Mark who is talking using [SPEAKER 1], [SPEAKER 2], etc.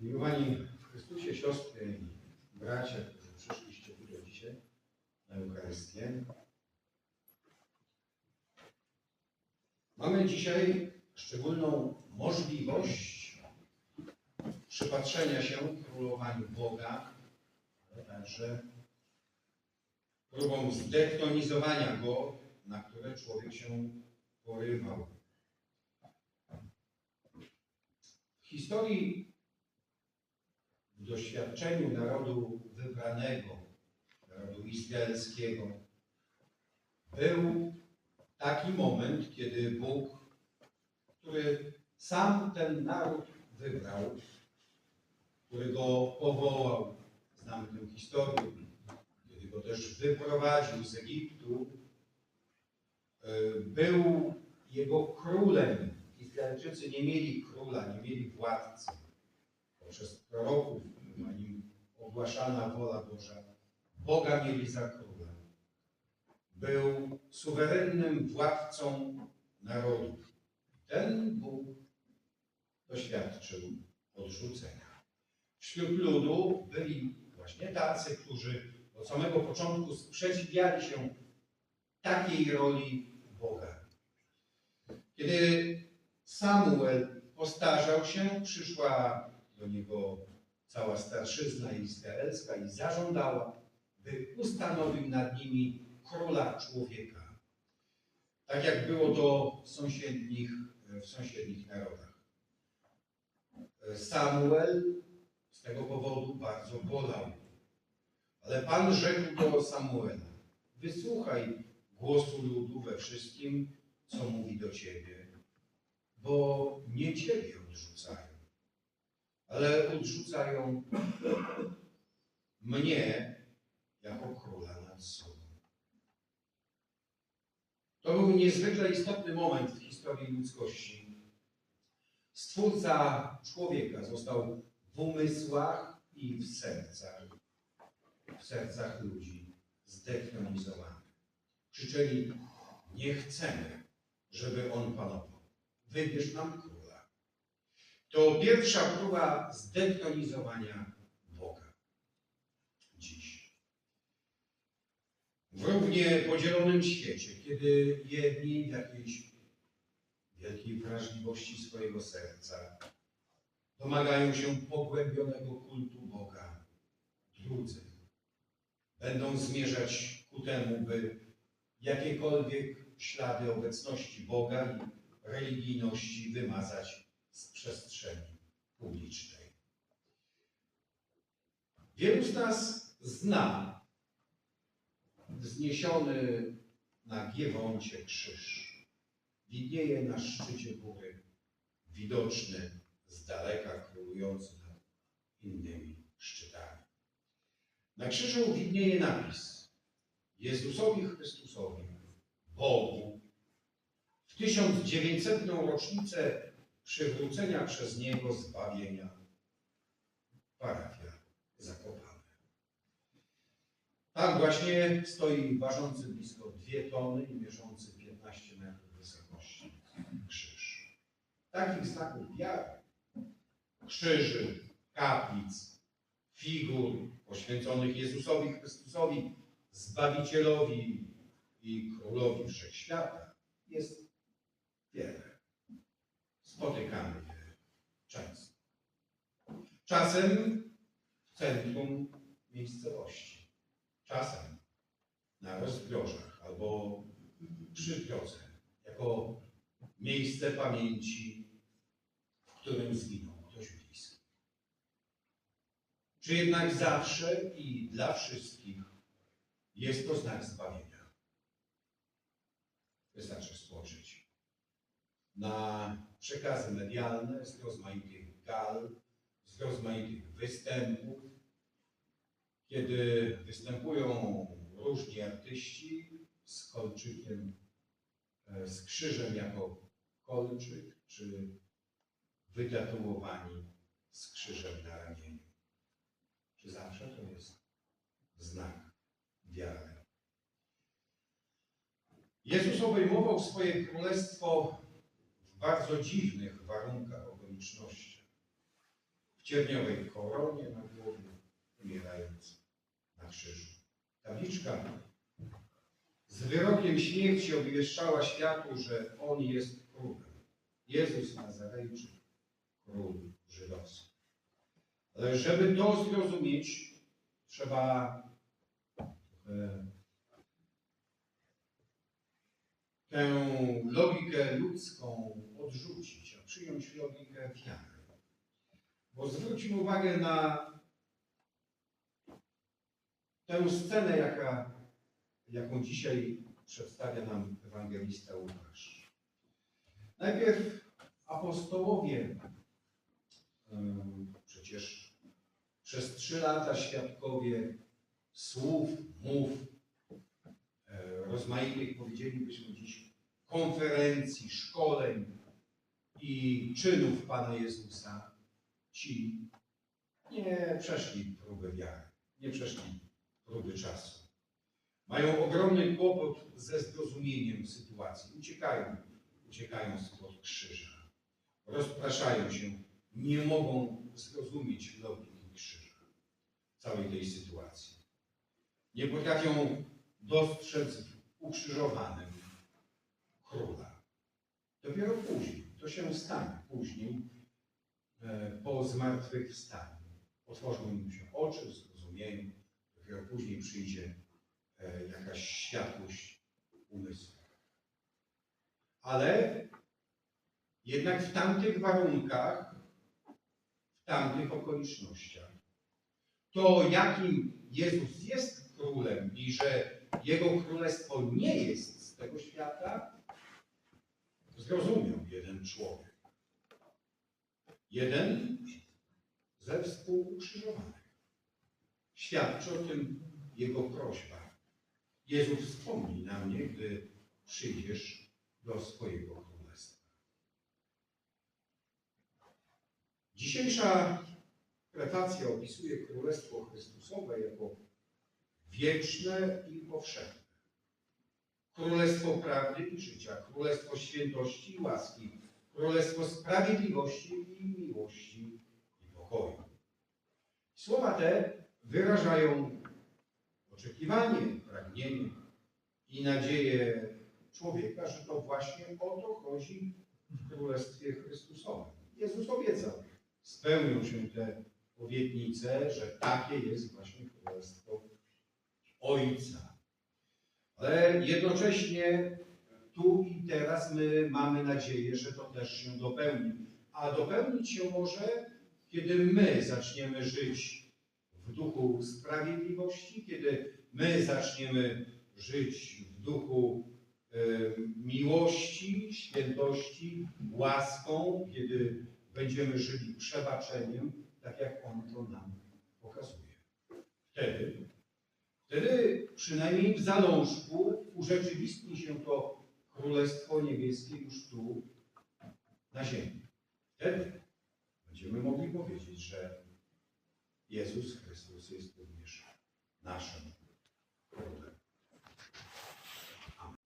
[SPEAKER 1] Miłowani w Chrystusie siostry i bracia, którzy przyszliście tutaj dzisiaj na Eucharystię. Mamy dzisiaj szczególną możliwość przypatrzenia się królowaniu Boga, ale także próbą zdektonizowania Go, na które człowiek się porywał. W historii w doświadczeniu narodu wybranego, narodu izraelskiego, był taki moment, kiedy Bóg, który sam ten naród wybrał, który go powołał, znamy tę historię, kiedy go też wyprowadził z Egiptu, był jego królem. Izraelczycy nie mieli króla, nie mieli władcy poprzez proroków była im ogłaszana wola Boża. Boga mieli za króla. Był suwerennym władcą narodów. Ten Bóg doświadczył odrzucenia. Wśród ludu byli właśnie tacy, którzy od samego początku sprzeciwiali się takiej roli Kiedy Samuel postarzał się, przyszła do niego cała starszyzna izraelska i zażądała, by ustanowił nad nimi króla człowieka. Tak jak było to w sąsiednich, w sąsiednich narodach. Samuel z tego powodu bardzo bolał. Ale Pan rzekł do Samuela: Wysłuchaj głosu ludu we wszystkim, co mówi do ciebie, bo nie ciebie odrzucają ale odrzucają mnie jako króla nad sobą. To był niezwykle istotny moment w historii ludzkości. Stwórca człowieka został w umysłach i w sercach, w sercach ludzi zdetonizowany. Krzyczeli, nie chcemy, żeby on panował. Wybierz nam króla. To pierwsza próba zdetronizowania Boga. Dziś. W równie podzielonym świecie, kiedy jedni w jakiejś wielkiej wrażliwości swojego serca domagają się pogłębionego kultu Boga, drudzy będą zmierzać ku temu, by jakiekolwiek ślady obecności Boga i religijności wymazać z przestrzeni publicznej. Wielu z nas zna wzniesiony na Giewoncie krzyż. Widnieje na szczycie góry, widoczny z daleka, królujący nad innymi szczytami. Na krzyżu widnieje napis Jezusowi Chrystusowi, Bogu, w 1900 rocznicę przywrócenia przez Niego zbawienia. Parafia Zakopane. Tam właśnie stoi ważący blisko dwie tony i mierzący 15 metrów wysokości krzyż. Takich znaków wiary, krzyży, kaplic, figur poświęconych Jezusowi Chrystusowi, Zbawicielowi i Królowi Wszechświata jest wiele spotykamy je często. Czasem w centrum miejscowości, czasem na rozdrożach albo przy drodze, jako miejsce pamięci, w którym zginął ktoś bliski. Czy jednak zawsze i dla wszystkich jest to znak zbawienia? Wystarczy spojrzeć na przekazy medialne z rozmaitych gal, z rozmaitych występów, kiedy występują różni artyści z kolczykiem, e, z krzyżem jako kolczyk, czy wytatuowani z krzyżem na ramieniu. Czy zawsze to jest znak wiary? Jezus obejmował swoje królestwo bardzo dziwnych warunkach, okolicznościach. W cierniowej koronie na głowie, umierając na krzyżu. Tabliczka z wyrokiem śmierci obwieszczała światu, że On jest królem. Jezus Nazarejczyk, król żydowski. Ale żeby to zrozumieć, trzeba trochę tę logikę ludzką odrzucić, a przyjąć logikę wiary. Bo zwróćmy uwagę na tę scenę, jaka, jaką dzisiaj przedstawia nam ewangelista Łukasz. Najpierw apostołowie, przecież przez trzy lata świadkowie słów, mów, rozmaitych, powiedzielibyśmy dziś, konferencji, szkoleń i czynów Pana Jezusa, ci nie przeszli próby wiary, nie przeszli próby czasu. Mają ogromny kłopot ze zrozumieniem sytuacji. Uciekają, uciekają spod krzyża. Rozpraszają się, nie mogą zrozumieć logiki krzyża, całej tej sytuacji. Nie potrafią dostrzec ukrzyżowanym króla. Dopiero później, to się stanie później, e, po zmartwychwstaniu. Otworzą im się oczy, zrozumieją, dopiero później przyjdzie e, jakaś światłość umysłu. Ale jednak w tamtych warunkach, w tamtych okolicznościach, to jakim Jezus jest królem i że Jego królestwo nie jest z tego świata, zrozumiał jeden człowiek. Jeden ze współukrzyżowanych. Świadczy o tym Jego prośba. Jezus wspomnij na mnie, gdy przyjdziesz do swojego królestwa. Dzisiejsza prefacja opisuje Królestwo Chrystusowe jako wieczne i powszechne. Królestwo prawdy i życia, królestwo świętości i łaski, królestwo sprawiedliwości i miłości i pokoju. Słowa te wyrażają oczekiwanie, pragnienie i nadzieję człowieka, że to właśnie o to chodzi w Królestwie Chrystusowym. Jezus obiecał, spełnią się te obietnice, że takie jest właśnie Królestwo Ojca. Ale jednocześnie tu i teraz my mamy nadzieję, że to też się dopełni. A dopełnić się może, kiedy my zaczniemy żyć w duchu sprawiedliwości, kiedy my zaczniemy żyć w duchu e, miłości, świętości, łaską, kiedy będziemy żyli przebaczeniem, tak jak On to nam pokazuje. Wtedy, wtedy przynajmniej w zalążku urzeczywistni się to Królestwo Niebieskie już tu, na ziemi. Wtedy będziemy mogli powiedzieć, że Jezus Chrystus jest również naszym królem.